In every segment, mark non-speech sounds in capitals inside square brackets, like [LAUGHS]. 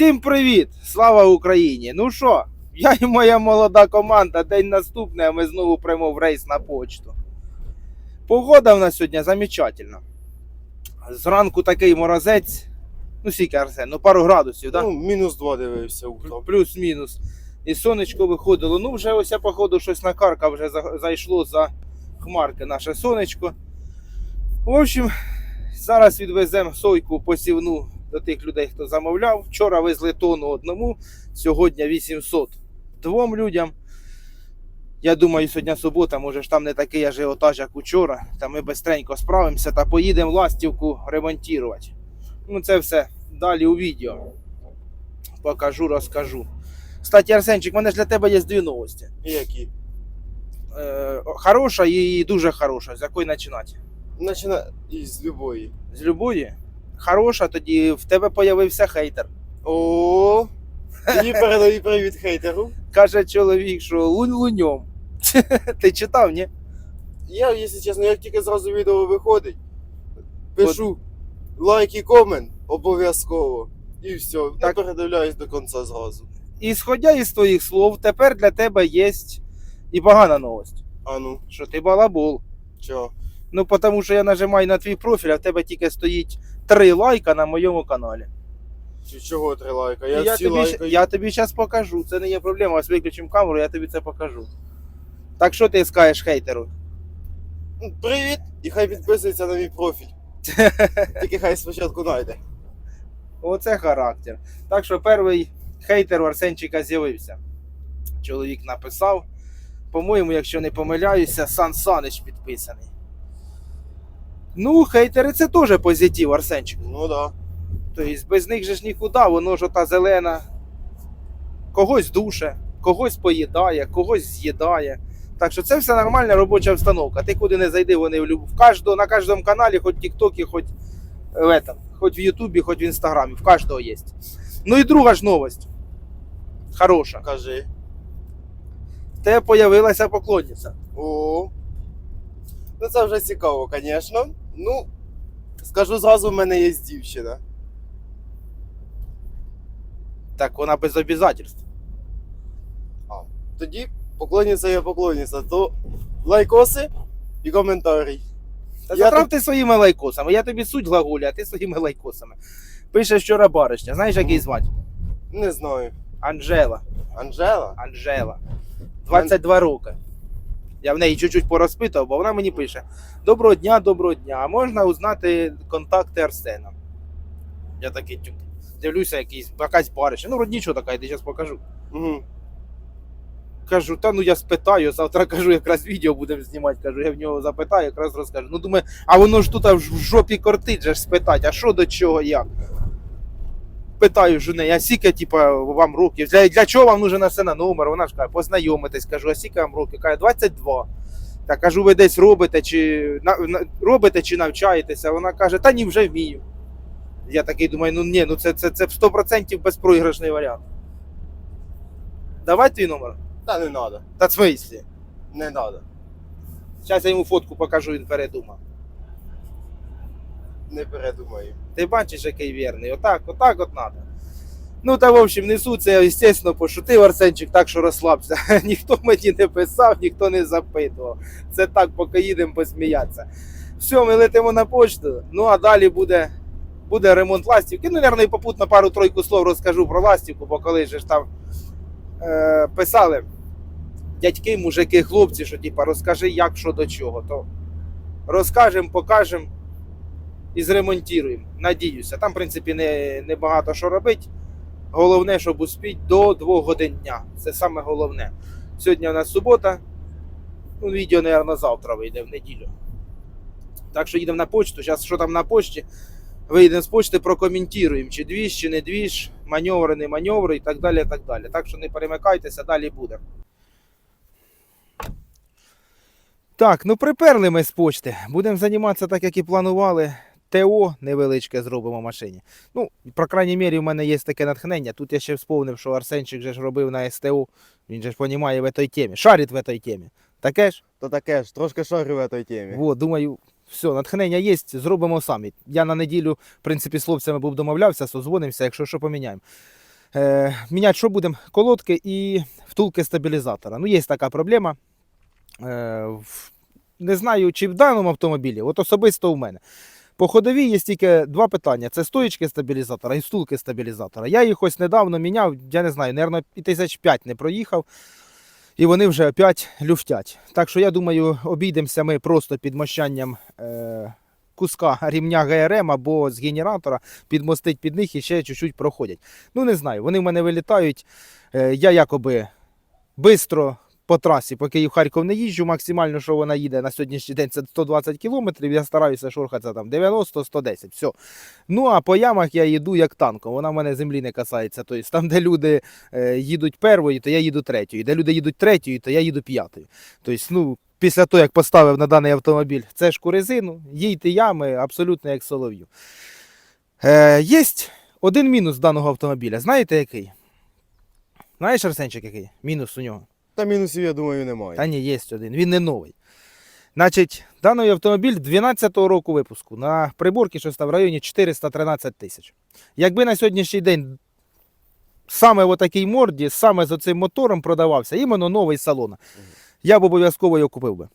Всім привіт! Слава Україні! Ну що, я і моя молода команда, день наступний, а ми знову прямо в рейс на почту. Погода в нас сьогодні замечательна. Зранку такий морозець. Ну, скільки Арсен, ну пару градусів, так? Ну, мінус 2 дивився. Плюс-мінус. І сонечко виходило. Ну, вже ось я, походу, щось накарка вже зайшло за хмарки наше сонечко. В общем, зараз відвеземо сойку посівну до тих людей, хто замовляв. Вчора везли тонну одному, сьогодні 800 двом людям. Я думаю, сьогодні субота, може ж там не такий ажіотаж, як учора. Та ми бистренько справимося та поїдемо ластівку ремонтувати. Ну, це все далі у відео. Покажу, розкажу. Кстати, Арсенчик, у мене ж для тебе є дві новості. Які? Е, хороша і дуже хороша. З якої починати? Начина із любої. З любої? Хороша, тоді в тебе появився хейтер. О, тоді [LAUGHS] передаю привіт хейтеру. Каже чоловік, що лунь луньом. [LAUGHS] Ти читав, ні? Я, якщо чесно, як тільки зразу відео виходить, пишу лайк і комент обов'язково. І все, Так. так передивляюсь до кінця зразу. І сходя із твоїх слов, тепер для тебе є і погана новость, А ну, що ти балабол. чого? Ну, тому що я нажимаю на твій профіль, а в тебе тільки стоїть три лайка на моєму каналі. Чи чого три лайка? Я, Я, всі тобі, щ- я тобі зараз покажу. Це не є проблема. Ось виключимо камеру, я тобі це покажу. Так що ти скажеш хейтеру? Ну, Привіт! І хай підписується на мій профіль. [LAUGHS] Тільки хай спочатку знайде. Оце характер. Так що перший хейтер у Арсенчика з'явився. Чоловік написав. По-моєму, якщо не помиляюся, Сан Санич підписаний. Ну, хейтери це теж позитив, Арсенчик. Ну да. Тобто без них же ж нікуди, воно ж ота зелена. Когось душе, когось поїдає, когось з'їдає. Так що це все нормальна робоча обстановка. Ти куди не зайди, вони в люб... в кожного, на кожному каналі, хоч в Тіктокі, хоч в, этом, хоч в Ютубі, хоч в Інстаграмі, в кожного є. Ну і друга ж новость. Хороша. Кажи. Тебе появилася поклонниця. О. Ну це вже цікаво, звісно. Ну, скажу зразу, в мене є дівчина. Так вона без обов'язательств. Тоді поклонниця є поклонниця, то лайкоси і коментарі. Та Я затрав ти своїми лайкосами. Я тобі суть глаголю, а ти своїми лайкосами. Пише вчора баришня. Знаєш, як її звати? Не знаю. Анжела. Анжела? Анжела. 22 роки. Я в неї чуть-чуть порозпитував, бо вона мені пише: Доброго дня, доброго дня. А можна узнати контакти Арсена? Я такий тюк. Дивлюся, якийсь, якась баришня. Ну, роднічого така, я тобі зараз покажу. Угу. Кажу, та ну я спитаю, завтра кажу, якраз відео будемо знімати. Кажу, я в нього запитаю, якраз розкажу. Ну думаю, а воно ж тут в жопі кортить же ж спитати, а що до чого, як? Питаю ж у неї, а скільки, типа, вам років? Для, для чого вам нужен на номер? Вона ж каже, познайомитись, кажу, а скільки вам років? Каже, 22. Та кажу, ви десь робите чи на, на- робите чи навчаєтеся? Вона каже, та ні, вже вмію. Я такий думаю, ну ні, ну це, це, це 100% безпроіграшний варіант. Давай твій номер. Та не треба. Та в смислі? Не треба. Зараз я йому фотку покажу, він передумав. Не передумаю. Ти бачиш, який вірний. Отак, отак от надо. Ну та в общем, несу це, звісно, пошутив Арсенчик, так що розслабся. [LAUGHS] ніхто мені не писав, ніхто не запитував. Це так, поки їдемо посміятися. Все, ми летимо на почту. Ну а далі буде, буде ремонт ластівки. Ну, мабуть, попутно пару-тройку слов розкажу про ластівку, бо коли ж там е, писали дядьки, мужики, хлопці, що типа розкажи, як що до чого. То розкажемо, покажемо і зремонтуємо. Надіюся. Там, в принципі, не, не багато що робити. Головне, щоб успіть до 2 годин дня. Це саме головне. Сьогодні у нас субота. Ну, відео, мабуть, завтра вийде в неділю. Так що їдемо на почту. Зараз що там на почті? Вийдемо з почти, прокоментуємо, чи двіж, чи не двіж, маневри, не маневри і так далі. Так далі. Так що не перемикайтеся, далі буде. Так, ну приперли ми з почти. Будемо займатися так, як і планували. ТО невеличке зробимо машині. Ну, по крайній мірі, в мене є таке натхнення. Тут я ще вспомнив, що Арсенчик же ж робив на СТО. Він же ж розуміє в цій темі. Шарить в цій темі. Таке ж? То таке ж, трошки шарю в цій темі. Во, думаю, все, натхнення є, зробимо самі. Я на неділю, в принципі, з хлопцями був домовлявся, созвонимося, якщо що поміняємо. Е, міняти що будемо? Колодки і втулки стабілізатора. Ну, є така проблема. Е, не знаю, чи в даному автомобілі, от особисто у мене. По ходовій є тільки два питання: це стоїчки стабілізатора і втулки стабілізатора. Я їх ось недавно міняв, я не знаю, мабуть, і тисяч п'ять не проїхав. І вони вже опять люфтять. Так що я думаю, обійдемося ми просто підмощанням е, куска рівня ГРМ або з генератора, підмостить під них і ще чуть-чуть проходять. Ну не знаю, вони в мене вилітають. Е, я якоби бистро по трасі, по Київ-Харків не їжджу. Максимально, що вона їде на сьогоднішній день, це 120 кілометрів. Я стараюся шурхатися там 90-110. Все. Ну а по ямах я їду як танком. Вона в мене землі не касається. Тобто там, де люди е, їдуть першою, то я їду третьою. Де люди їдуть третьою, то я їду п'ятою. Тобто, ну, після того, як поставив на даний автомобіль цешку резину, їйте ями абсолютно як солов'ю. Е, є один мінус даного автомобіля. Знаєте який? Знаєш, Арсенчик, який? Мінус у нього. Та мінусів, я думаю, немає. Та ні, є один. Він не новий. Значить, даний автомобіль 12-го року випуску на приборці, що став в районі 413 тисяч. Якби на сьогоднішній день саме в такій морді, саме з оцим мотором продавався, іменно новий з салона, я б обов'язково його купив би.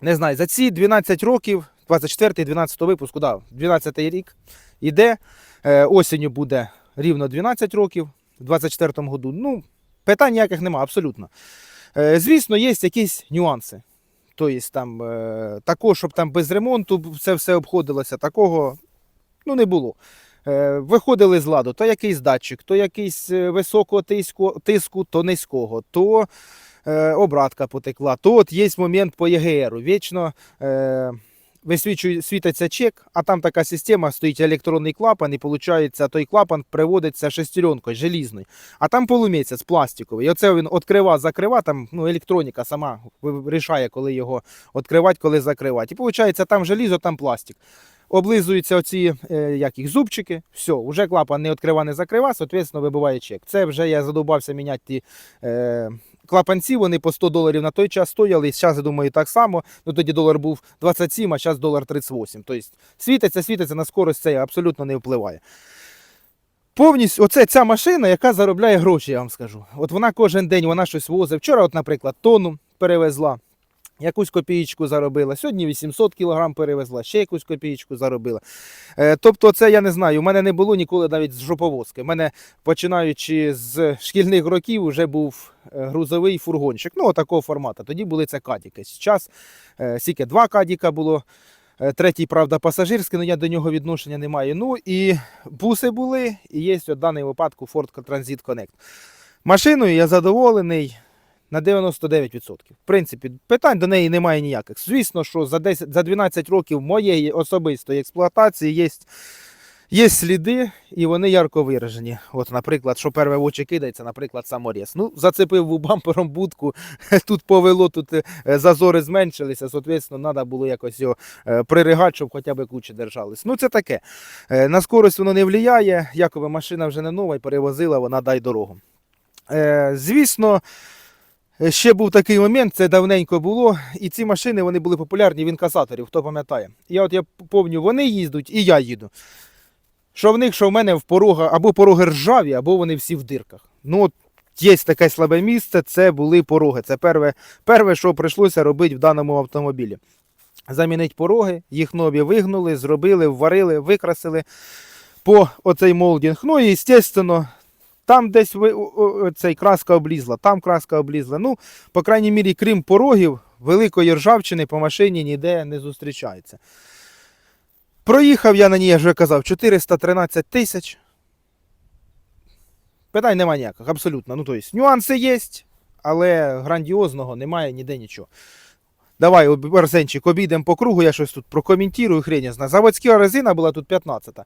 Не знаю, за ці 12 років, 24-й, 12 випуску, да, 12-й рік іде. Е, осінню буде рівно 12 років, в 24-му году. Ну, питань ніяких нема, абсолютно. Е, звісно, є якісь нюанси. Тобто там е, такого, щоб там без ремонту це все обходилося, такого ну, не було. Е, виходили з ладу, то якийсь датчик, то якийсь високого тиску, тиску, то низького, то е, обратка потекла, то от є момент по ЄГРу. Вічно е, висвічує, світиться чек, а там така система, стоїть електронний клапан, і виходить, той клапан приводиться шестеренкою, желізною. А там полумісяць пластиковий. І оце він відкрива, закрива, там ну, електроніка сама вирішає, коли його відкривати, коли закривати. І виходить, там желізо, там пластик. Облизуються оці е, як їх, зубчики, все, вже клапан не відкрива, не закрива, соответственно, вибиває чек. Це вже я задовбався міняти ті е, клапанці, вони по 100 доларів на той час стояли, зараз, я думаю, так само. Ну тоді долар був 27, а зараз долар 38. Тобто світиться, світиться на скорость це абсолютно не впливає. Повністю, оце ця машина, яка заробляє гроші, я вам скажу. От вона кожен день вона щось возить. Вчора, от, наприклад, тонну перевезла, якусь копієчку заробила. Сьогодні 800 кг перевезла, ще якусь копієчку заробила. Е, тобто, це я не знаю. У мене не було ніколи навіть з жоповозки. У мене, починаючи з шкільних років, вже був е, грузовий фургончик. Ну, такого формату. Тоді були це кадіки. Зараз е, скільки два кадіка було. Третій, правда, пасажирський, але я до нього відношення не маю. Ну і буси були, і є в даний випадку Ford Transit Connect. Машиною я задоволений на 99%. В принципі, питань до неї немає ніяких. Звісно, що за 10, за 12 років моєї особистої експлуатації є, є сліди, і вони ярко виражені. От, наприклад, що перше в очі кидається, наприклад, саморіз. Ну, зацепив бампером будку, [LAUGHS] тут повело, тут е, зазори зменшилися, соответственно, треба було якось його е, приригати, щоб хоча б кучі держались. Ну, це таке. Е, На скорость воно не впливає, якоби машина вже не нова і перевозила, вона дай дорогу. Звісно, ще був такий момент, це давненько було, і ці машини вони були популярні в інкасаторів, хто пам'ятає. Я от я пам'ятаю, вони їздять і я їду. Що в них, що в мене в порога, або пороги ржаві, або вони всі в дирках. Ну, от є таке слабе місце, це були пороги. Це перше, перше, що прийшлося робити в даному автомобілі. Замінити пороги, їх нові вигнули, зробили, вварили, викрасили по оцей молдінг. Ну і, звісно, там десь ви, цей краска облізла, там краска облізла. Ну, по крайній мірі, крім порогів, великої ржавчини по машині ніде не зустрічається. Проїхав я на ній, я вже казав, 413 тисяч. Питань немає ніяких, абсолютно. Ну, тобто, нюанси є, але грандіозного немає ніде нічого. Давай, Арсенчик, обійдемо по кругу, я щось тут прокоментую, хрень я знаю. Заводська резина була тут 15.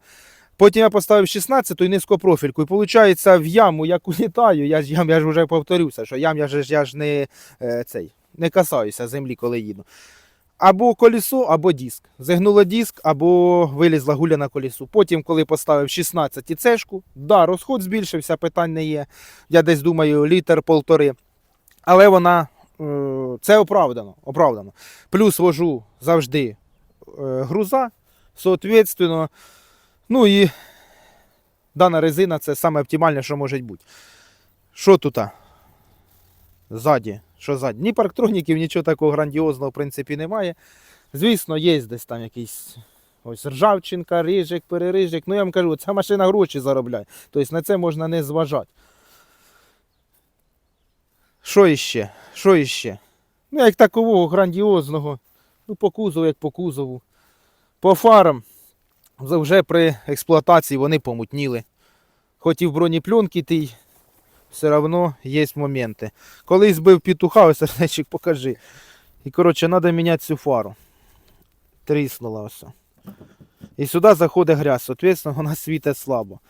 Потім я поставив 16 і низькопрофільку. І виходить, в яму як улітаю, я ж ям, я ж вже повторюся, що ям я ж, я ж не, е, цей, не касаюся землі, коли їду. Або колесо, або диск. Загнуло диск, або вилізла гуля на колесо. Потім, коли поставив 16 і цешку, да, розход збільшився, питань не є. Я десь думаю, літр полтори. Але вона е, це оправдано. оправдано. Плюс вожу завжди е, груза, соответственно, ну і дана резина це саме оптимальне, що може бути. Що тут? Ззаді. Що ззаді? Ні парктроніків, нічого такого грандіозного, в принципі, немає. Звісно, є десь там якийсь ось ржавчинка, рижик, перерижик. Ну я вам кажу, ця машина гроші заробляє. Тобто на це можна не зважати. Що іще? Що іще? Ну, як такового грандіозного. Ну, по кузову, як по кузову. По фарам. Вже при експлуатації вони помутніли. Хоч і в бронепленці ти все одно є моменти. Коли збив петуха, ось [LAUGHS] сердечик покажи. І коротше, треба міняти цю фару. Тріснула ось. І сюди заходить грязь, соответственно, вона світить слабо.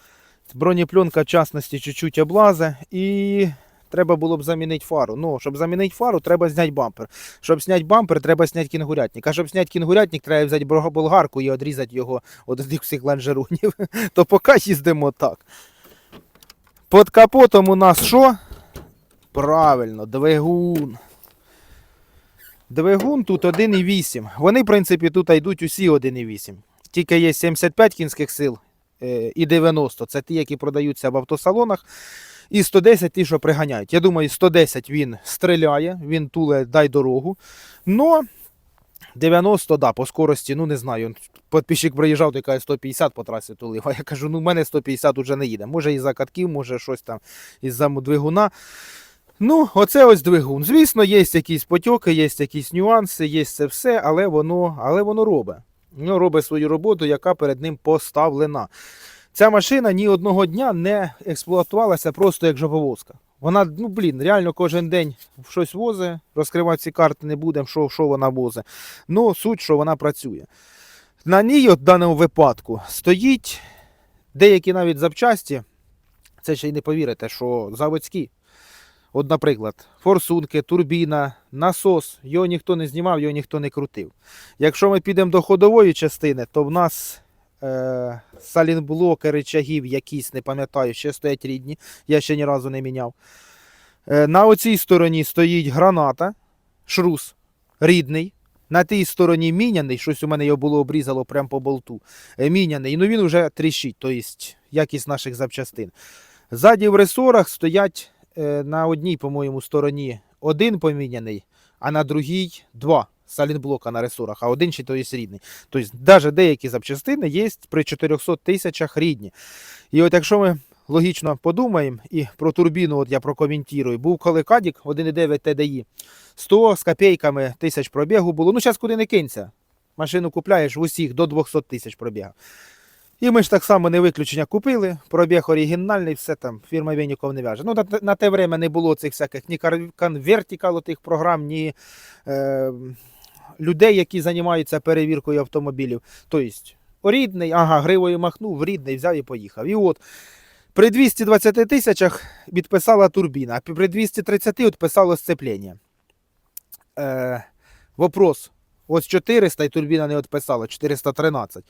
Бронепленка, в частності, чуть-чуть облазе. І треба було б замінити фару. Ну, щоб замінити фару, треба зняти бампер. Щоб зняти бампер, треба зняти кінгурятник. А щоб зняти кінгурятник, треба взяти болгарку і відрізати його від всіх ланжерунів. [LAUGHS] То поки їздимо так. Під капотом у нас що? Правильно, двигун. Двигун тут 1,8. Вони, в принципі, тут йдуть усі 1,8. Тільки є 75 кінських сил е, і 90. Це ті, які продаються в автосалонах. І 110 ті, що приганяють. Я думаю, 110 він стріляє, він туле дай дорогу. Но 90, да, по скорості, ну не знаю. Подписчик приїжджав, то каже 150 по трасі тулив. А я кажу, ну в мене 150 уже не їде. Може із-за катків, може щось там із-за двигуна. Ну, оце ось двигун. Звісно, є якісь потьоки, є якісь нюанси, є це все, але воно, але воно робить. Воно робить свою роботу, яка перед ним поставлена. Ця машина ні одного дня не експлуатувалася просто як жоповозка. Вона, ну блін, реально кожен день щось возить, розкривати ці карти не будемо, що, що вона возить. Ну, суть, що вона працює. На ній, в даному випадку, стоїть деякі навіть запчасті, це ще й не повірите, що заводські. От, наприклад, форсунки, турбіна, насос, його ніхто не знімав, його ніхто не крутив. Якщо ми підемо до ходової частини, то в нас е, салінблоки, речагів якісь, не пам'ятаю, ще стоять рідні, я ще ні разу не міняв. Е, на оцій стороні стоїть граната, шрус рідний. На тій стороні міняний, щось у мене його було обрізало прямо по болту. Е, міняний, ну він вже тріщить, тобто якість наших запчастин. Ззаді в ресорах стоять е, на одній, по-моєму, стороні один поміняний, а на другій два салінблока на ресорах, а один ще то є рідний. Тобто, навіть деякі запчастини є при 400 тисячах рідні. І от якщо ми логічно подумаємо, і про турбіну от я прокоментую, був коли Кадік 1,9 TDI, 100 з копійками тисяч пробігу було. Ну, зараз куди не кинься. Машину купляєш усіх до 200 тисяч пробігу. І ми ж так само не виключення купили. Пробіг оригінальний, все там, фірма Веніков не в'яже. Ну, на, на те время не було цих всяких ні конвертикал тих програм, ні е, людей, які займаються перевіркою автомобілів. Тобто, рідний, ага, гривою махнув, рідний, взяв і поїхав. І от при 220 тисячах відписала турбіна, а при 230 відписало сцеплення. Е, вопрос. Ось 400 і турбіна не відписала, 413.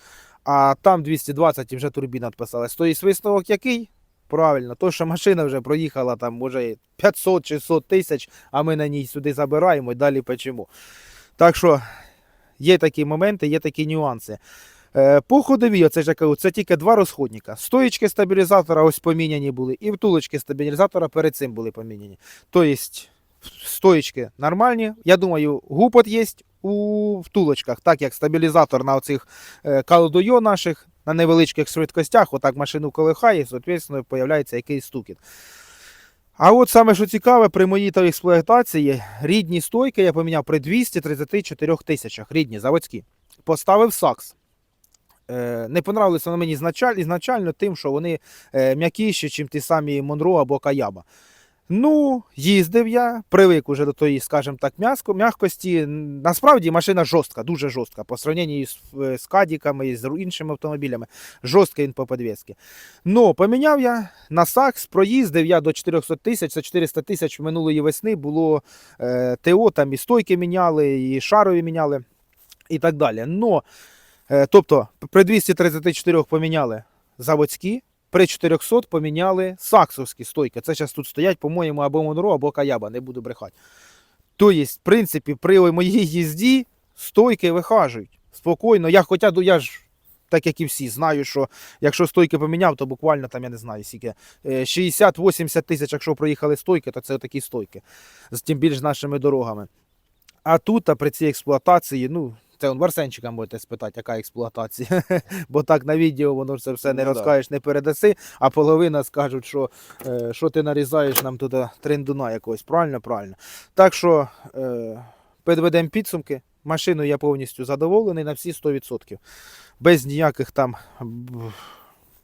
А там 220 і вже турбіна відписалась. Тобто висновок який? Правильно, то, що машина вже проїхала там, може, 500-600 тисяч, а ми на ній сюди забираємо і далі печемо. Так що є такі моменти, є такі нюанси. Е, По ходовій, оце ж я кажу, це тільки два розходника. Стоїчки стабілізатора ось поміняні були, і втулочки стабілізатора перед цим були поміняні. Тобто стоїчки нормальні. Я думаю, гупот є у втулочках, так як стабілізатор на оцих е, калдойо наших на невеличких швидкостях, отак машину колихає, соответственно, появляється якийсь стукіт. А от саме що цікаве, при моїй та експлуатації рідні стойки я поміняв при 234 тисячах, рідні, заводські. Поставив сакс. Е, не понравилися на мені ізначаль- ізначально тим, що вони е, м'якіші, ніж ті самі Монро або Каяба. Ну, їздив я, привик уже до тої, скажімо так, м'яско, м'якості. Насправді машина жорстка, дуже жорстка. По сравненні з, е, з кадіками з іншими автомобілями. Жорсткий він по підвісці. Ну, поміняв я на сакс, проїздив я до 400 тисяч, це 400 тисяч минулої весни було е, ТО, там і стойки міняли, і шарові міняли, і так далі. Но, е, тобто, при 234 поміняли заводські, при 400 поміняли саксовські стойки. Це зараз тут стоять, по-моєму, або Монро, або Каяба, не буду брехати. Тобто, в принципі, при моїй їзді стойки вихажують. Спокійно. Я, хоча я ж так як і всі. Знаю, що якщо стойки поміняв, то буквально там, я не знаю, скільки, е, 60-80 тисяч, якщо проїхали стойки, то це такі стойки. З тим більш нашими дорогами. А тут, а при цій експлуатації, ну, це он Варсенчика можете спитати, яка експлуатація. [LAUGHS] Бо так на відео воно це все не Ну розкажеш, не передаси, а половина скажуть, що, е, що ти нарізаєш нам тут трендуна якогось. Правильно, правильно. Так що е, підведемо підсумки. Машиною я повністю задоволений на всі 100%. Без ніяких там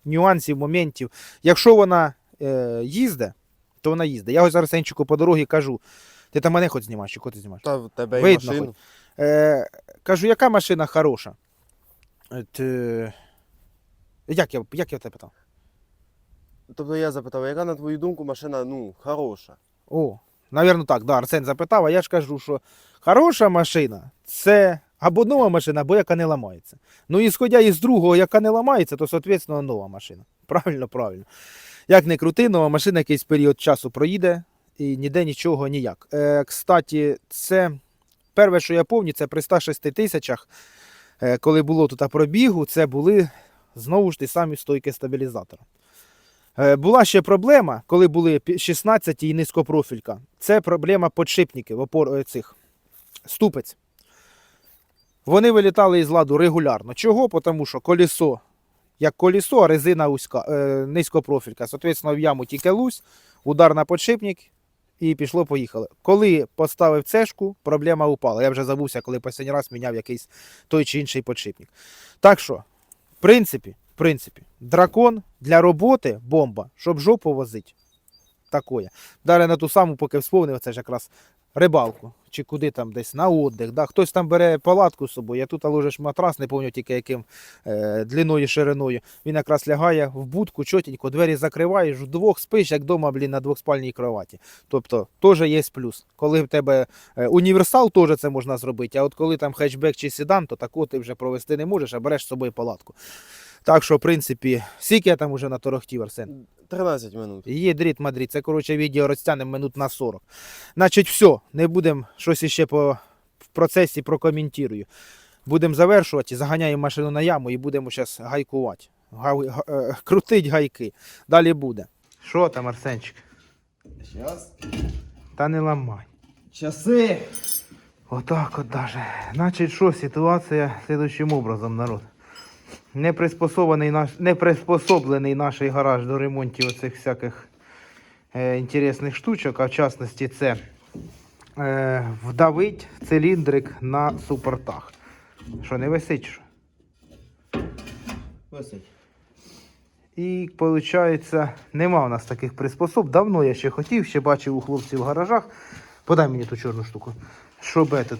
нюансів, моментів. Якщо вона е, їздить, то вона їздить. Я ось зараз Сенчику по дорозі кажу. Ти там мене хоч знімаєш, чи кого ти знімаєш? Та в тебе і Видно машину. Е, кажу, яка машина хороша? Е, Ти... Як, я, як я тебе питав? Тобто я запитав, яка на твою думку машина ну, хороша? О, навірно так, да, Арсен запитав, а я ж кажу, що хороша машина це або нова машина, або яка не ламається. Ну, ісходя із другого, яка не ламається, то, соответственно, нова машина. Правильно, правильно. Як не крути, нова машина якийсь період часу проїде і ніде нічого ніяк. Е, кстати, це перше, що я пам'ятаю, це при 106 тисячах, е, коли було тут пробігу, це були знову ж ті самі стойки стабілізатора. Е, Була ще проблема, коли були 16 і низькопрофілька. Це проблема подшипників, опор е, цих ступець. Вони вилітали із ладу регулярно. Чого? Тому що колесо, як колесо, а резина узька, е, низькопрофілька. Соответственно, в яму тільки лусь, удар на подшипник і пішло-поїхало. Коли поставив цешку, проблема упала. Я вже забувся, коли останній раз міняв якийсь той чи інший подшипник. Так що, в принципі, в принципі, дракон для роботи бомба, щоб жопу возить. Такое. Далі на ту саму, поки вспомнив, це ж якраз рибалку. Чи куди там десь на отдих. Да? Хтось там бере палатку з собою, а тут ложиш матрас, не пам'ятаю тільки яким е, длиною, шириною. Він якраз лягає в будку, чотенько, двері закриваєш, вдвох спиш, як вдома, блін, на двохспальній кроваті. Тобто, теж є плюс. Коли в тебе е, універсал, теж це можна зробити, а от коли там хетчбек чи седан, то такого ти вже провести не можеш, а береш з собою палатку. Так що, в принципі, скільки я там уже наторохтів, Арсен? 13 минут. Є дріт Мадрид. Це коротше відео розтягнемо минут на 40. Значить, все, не будемо щось іще по в процесі прокоментую. Будемо завершувати, заганяємо машину на яму і будемо зараз гайкувати. Гай, га- е, крутить гайки. Далі буде. Що там, Арсенчик? Зараз. Та не ламай. Часи. Отак от даже. Значить, що ситуація слідуючим образом, народ. Не приспособлений наш, не приспособлений наш гараж до ремонтів оцих всяких е, інтересних штучок, а в частності це е, вдавить циліндрик на супортах. Що, не висить? Що? Висить. І виходить, нема у нас таких приспособ. Давно я ще хотів, ще бачив у хлопців в гаражах. Подай мені ту чорну штуку. Щоб этот,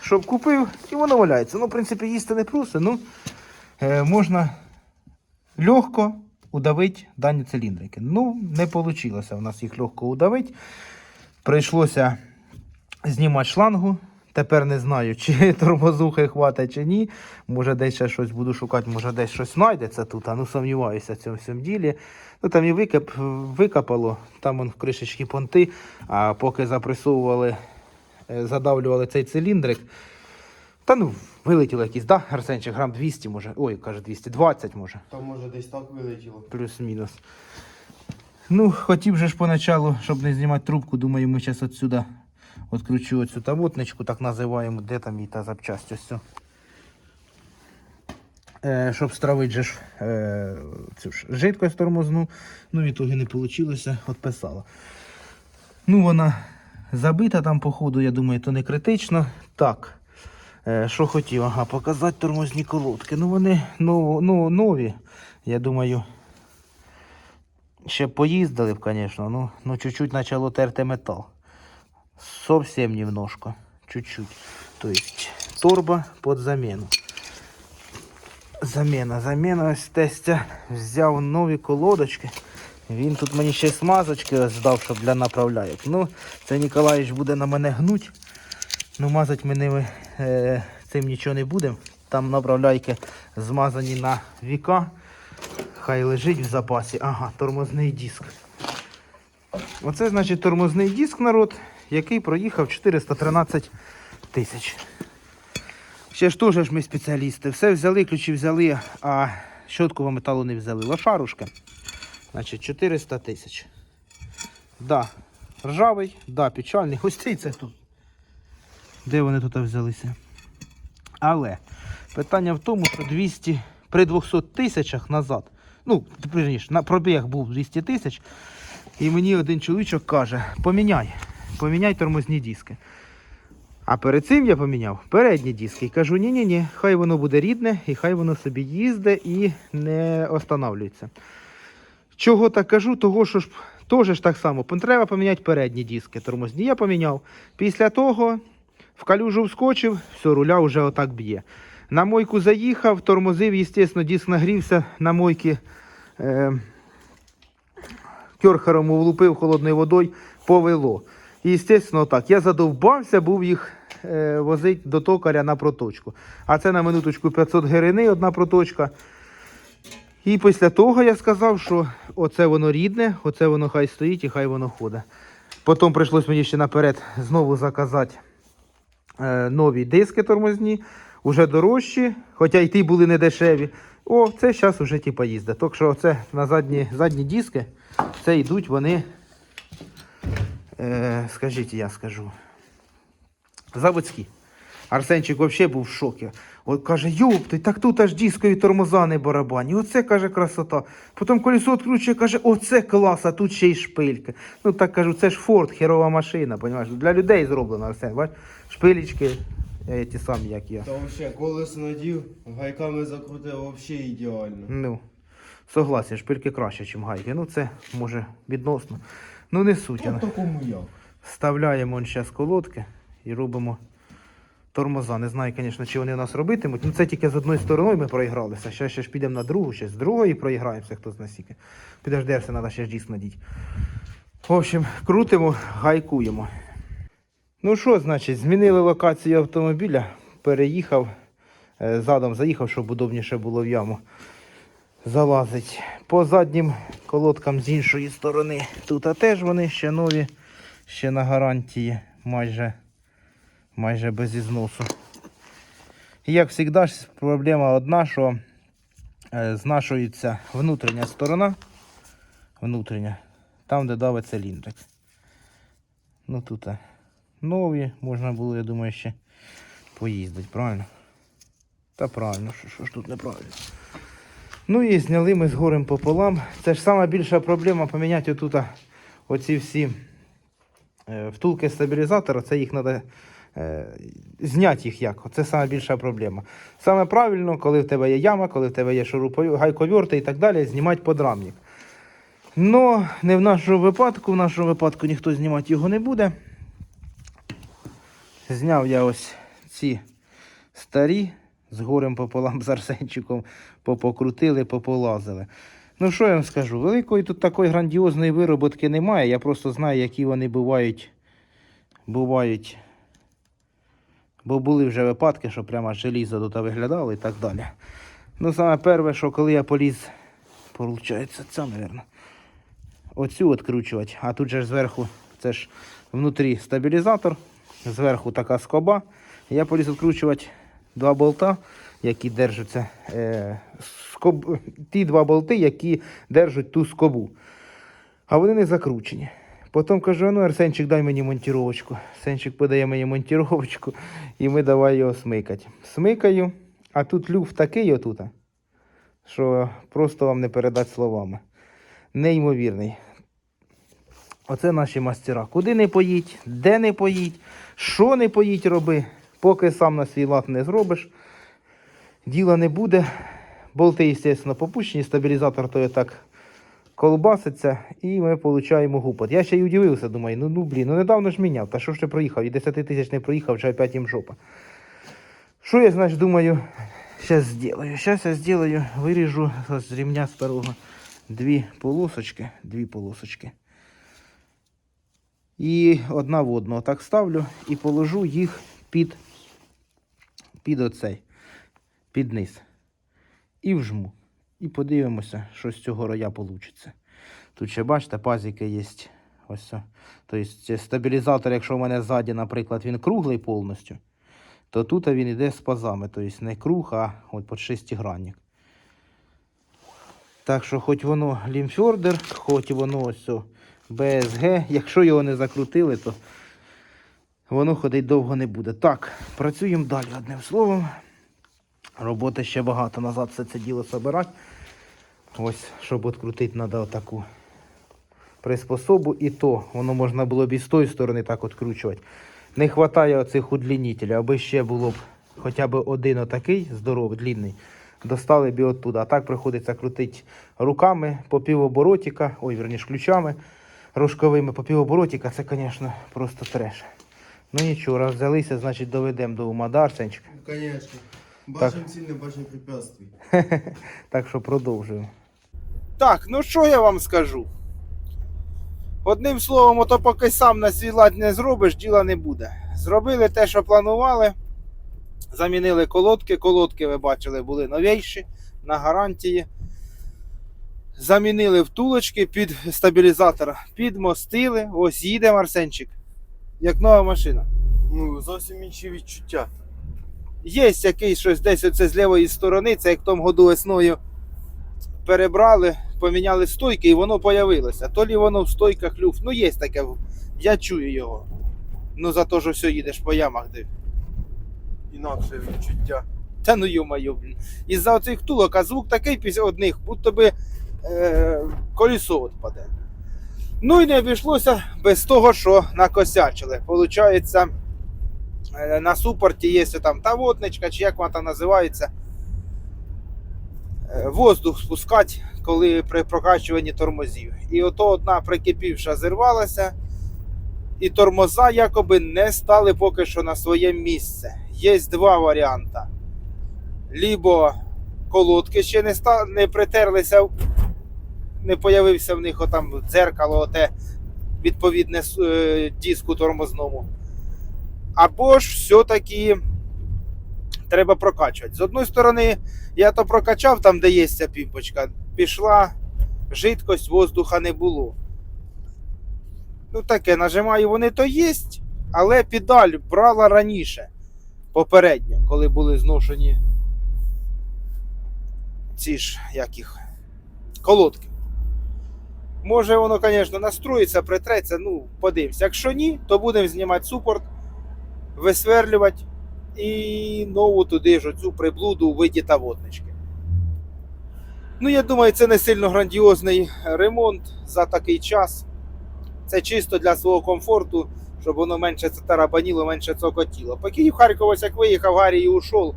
щоб купив, і воно валяється. Ну, в принципі, їсти не просто, ну е, можна легко удавити дані циліндрики. Ну, не вийшло у нас їх легко удавити. Прийшлося знімати шлангу. Тепер не знаю, чи [LAUGHS] тормозухи хватить, чи ні. Може, десь ще щось буду шукати, може десь щось знайдеться тут, а ну сумніваюся в цьому всьому ділі. Ну там і викап, викопало, там он в кришечки понти, а поки запресовували, е, задавлювали цей циліндрик. Та ну, вилетіло якийсь, да, Арсенчик, грам 200 може. Ой, каже 220 може Там може десь так вилетіло. плюс-мінус. Ну, хотів же ж поначалу, щоб не знімати трубку, думаю, ми зараз отсюда відкручу оцю тавотничку, так називаємо, де там її та запчасть ось цю. Е, щоб стравити же ж, е, цю ж жидкость тормозну. Ну, в ітогі не вийшло, відписала. Ну, вона забита там, по ходу, я думаю, то не критично. Так. Е, що хотів, ага, показати тормозні колодки. Ну, вони ну, нові. Я думаю, ще поїздили б, звісно, ну, ну чуть-чуть почало терти метал. Совсем немножко. Чуть-чуть. То есть торба под замену. Заміна, заміна ось тестя взяв нові колодочки. Він тут мені ще смазочки здав, щоб для направляйок. Ну, це Ніколаїч буде на мене гнуть. Ну, мазати ми ними е, цим нічого не будемо. Там направляйки змазані на віка. Хай лежить в запасі. Ага, тормозний диск. Оце значить тормозний диск, народ, який проїхав 413 тисяч. Ще ж теж ми спеціалісти. Все взяли, ключі взяли, а щоткового металу не взяли. Лошарушка. Значить, 400 тисяч. Да. Ржавий, да, печальний. Ось цей це тут. Де вони тут взялися? Але питання в тому, що 200, при 200 тисячах назад, ну, на пробіг був 200 тисяч, і мені один чоловічок каже: поміняй, поміняй тормозні диски. А перед цим я поміняв передні диски. І кажу, ні-ні-ні, хай воно буде рідне, і хай воно собі їздить і не останавлюється. Чого так кажу? Того, що ж теж так само. Треба поміняти передні диски тормозні. Я поміняв. Після того в калюжу вскочив, все, руля вже отак б'є. На мойку заїхав, тормозив, звісно, диск нагрівся на мойки. Е, кьорхером влупив холодною водою, повело. І, звісно, так. Я задовбався, був їх е, возити до токаря на проточку. А це на минуточку 500 гривень одна проточка. І після того я сказав, що оце воно рідне, оце воно хай стоїть і хай воно ходить. Потім прийшлось мені ще наперед знову заказати нові диски тормозні, вже дорожчі, хоча й ті були не дешеві. О, це зараз вже типа їздить. Так що це на задні, задні диски, це йдуть вони, е, скажіть, я скажу, заводські. Арсенчик взагалі був в шокі. От каже, йопти, так тут аж дискові тормоза не барабані. Оце каже красота. Потім колесо відкручує, каже, оце клас, а тут ще й шпильки. Ну так кажу, це ж Форд, херова машина, понімаєш? Для людей зроблено, Арсен. Бач? Шпилечки, е, ті самі, як я. Та взагалі колесо надів, гайками закрутив, взагалі ідеально. Ну, согласен, шпильки краще, ніж гайки. Ну це може відносно. Ну не суть. А такому я. Вставляємо зараз колодки і робимо тормоза. Не знаю, звісно, чи вони у нас робитимуть. Ну це тільки з одної сторони ми проігралися. Ще, ще ж підемо на другу, ще з другої проіграємося, хто з насіки. Підождешся, треба ще ж дійсно надіти. В общем, крутимо, гайкуємо. Ну що, значить, змінили локацію автомобіля, переїхав, е, задом заїхав, щоб удобніше було в яму. Залазить. По заднім колодкам з іншої сторони. Тут теж вони ще нові, ще на гарантії, майже, майже без ізносу. Як завжди, проблема одна, що е, знашується внутрішня сторона, внутрішня, там, де давить циліндрик. Ну тут е, нові, можна було, я думаю, ще поїздити, правильно? Та правильно, що, що ж тут неправильно. Ну і зняли ми з горем пополам. Це ж сама більша проблема поміняти отут оці всі е, втулки стабілізатора, це їх треба е, зняти їх як. Це сама більша проблема. Саме правильно, коли в тебе є яма, коли в тебе є гайковерти і так далі, знімати подрамник. Но не в нашому випадку, в нашому випадку ніхто знімати його не буде. Зняв я ось ці старі з горем пополам з Арсенчиком попокрутили, пополазили. Ну що я вам скажу? Великої тут такої грандіозної вироботки немає. Я просто знаю, які вони бувають. Бувають. Бо були вже випадки, що прямо желізо тут виглядало і так далі. Ну, саме перше, що коли я поліз, виходить, це, мабуть, оцю відкручувати, а тут же ж зверху, це ж внутрі стабілізатор, зверху така скоба. Я поліз відкручувати два болта, які держаться, е, скоб... ті два болти, які держать ту скобу. А вони не закручені. Потім кажу, ну Арсенчик, дай мені монтіровочку. Арсенчик подає мені монтіровочку, і ми давай його смикати. Смикаю, а тут люфт такий отут, що просто вам не передати словами. Неймовірний. Оце наші мастера. Куди не поїдь, де не поїдь, що не поїдь роби, поки сам на свій лад не зробиш, діла не буде. Болти, звісно, попущені, стабілізатор то так колбаситься, і ми отримуємо гупот. Я ще й удивився, думаю, ну, ну блін, ну недавно ж міняв, та що ж ти проїхав? І 10 тисяч не проїхав, вже опять їм жопа. Що я, значить, думаю, зараз зроблю. Зараз я зроблю, виріжу з рівня старого дві полосочки, дві полосочки. І одна в одну так ставлю і положу їх під, під оцей, під низ. І вжму. І подивимося, що з цього роя вийде. Тут ще бачите, пазики є. Ось. Тобто стабілізатор, якщо в мене ззаді, наприклад, він круглий повністю, то тут він йде з пазами, тобто не круг, а от під шестигранник. Так що хоч воно лімфьордер, хоч воно ось БСГ, якщо його не закрутили, то воно ходить довго не буде. Так, працюємо далі одним словом. Роботи ще багато назад все це діло собирати. Ось, щоб відкрутити, треба отаку приспособу. І то воно можна було б і з тої сторони так відкручувати. Не вистачає оцих удлінителів, аби ще було б хоча б один отакий здоровий, длінний. Достали б оттуда. А так приходиться крутити руками по півоборотіка, ой, верніш, ключами рожковими по півоборотіка. Це, звісно, просто треш. Ну нічого, раз взялися, значить доведемо до ума, да, Арсенчик? Ну, Бачимо ціль, не бачимо препятствий. [LAUGHS] Так що продовжуємо. Так, ну що я вам скажу? Одним словом, ото поки сам на свій лад не зробиш, діла не буде. Зробили те, що планували. Замінили колодки. Колодки, ви бачили, були новіші на гарантії. Замінили втулочки під стабілізатор, підмостили. Ось їде Марсенчик. Як нова машина. Ну, зовсім інші відчуття. Є якийсь щось десь оце з лівої сторони, це як в тому году весною перебрали, поміняли стойки і воно появилося. То лі воно в стойках люфт. Ну, є таке, я чую його. Ну за те, що все їдеш по ямах де. Інакше відчуття. Та ну йо-моє, блін. Із-за оцих тулок, а звук такий після одних, будто би е, колесо відпаде. Ну і не обійшлося без того, що накосячили. Получається, на супорті є там та водничка, чи як вона там називається. е, Воздух спускати, коли при прокачуванні тормозів. І ото одна прикипівша зірвалася, і тормоза якоби не стали поки що на своє місце. Є два варіанти. Лібо колодки ще не, ста... не притерлися, не появився в них отам дзеркало, оте відповідне е, диску тормозному. Або ж все-таки треба прокачувати. З одної сторони, я то прокачав там, де є ця пімпочка, пішла жидкость, воздуха не було. Ну таке, нажимаю, вони то є, але педаль брала раніше, попередньо, коли були зношені ці ж як колодки. Може воно, звісно, настроїться, притреться, ну, подивимось. Якщо ні, то будемо знімати супорт, висверлювати і нову туди ж оцю приблуду у виді та воднички. Ну, я думаю, це не сильно грандіозний ремонт за такий час. Це чисто для свого комфорту, щоб воно менше тарабаніло, менше цокотіло. Поки в Харків ось як виїхав, Гаррій і ушов,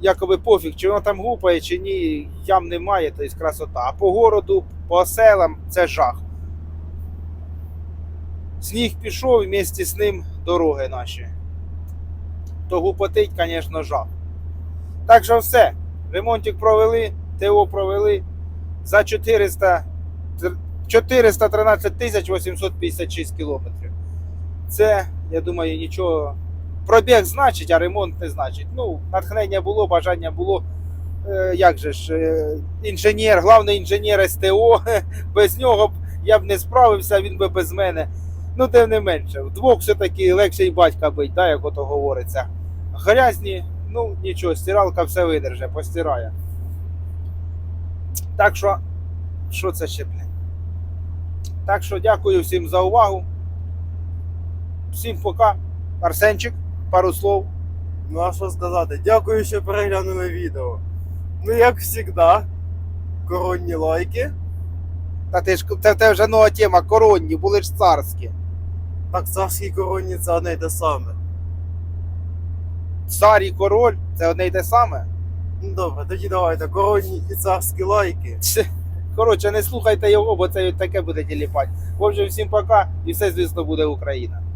якоби пофіг, чи воно там гупає, чи ні, ям немає, то є красота. А по городу, по селам це жах. Сніг пішов і вместе з ним дороги наші. То гупотить, звісно, жах. Так що все. Ремонтик провели, ТО провели за 400, 413 тисяч 856 кілометрів. Це, я думаю, нічого. Пробіг значить, а ремонт не значить. Ну, натхнення було, бажання було. Е, як же ж, е, інженер, головний інженер СТО. [LAUGHS] Без нього б я б не справився, він би без мене. Ну, тим не менше, вдвох все-таки легше й батька бить, да, як ото говориться. Грязні, ну нічого, стиралка все видерже, постирає. Так що, що це ще, блін? Так що дякую всім за увагу. Всім пока. Арсенчик, пару слов. Ну а що сказати? Дякую, що переглянули відео. Ну, як завжди, коронні лайки. Та ти ж це, це вже нова тема, коронні, були ж царські. Так, царські коронні це одне й те саме. Цар і король це одне й те саме. Ну добре, тоді давайте коронні і царські лайки. Коротше, не слухайте його, бо це таке буде тіліпати. В общем, всім пока і все, звісно, буде Україна.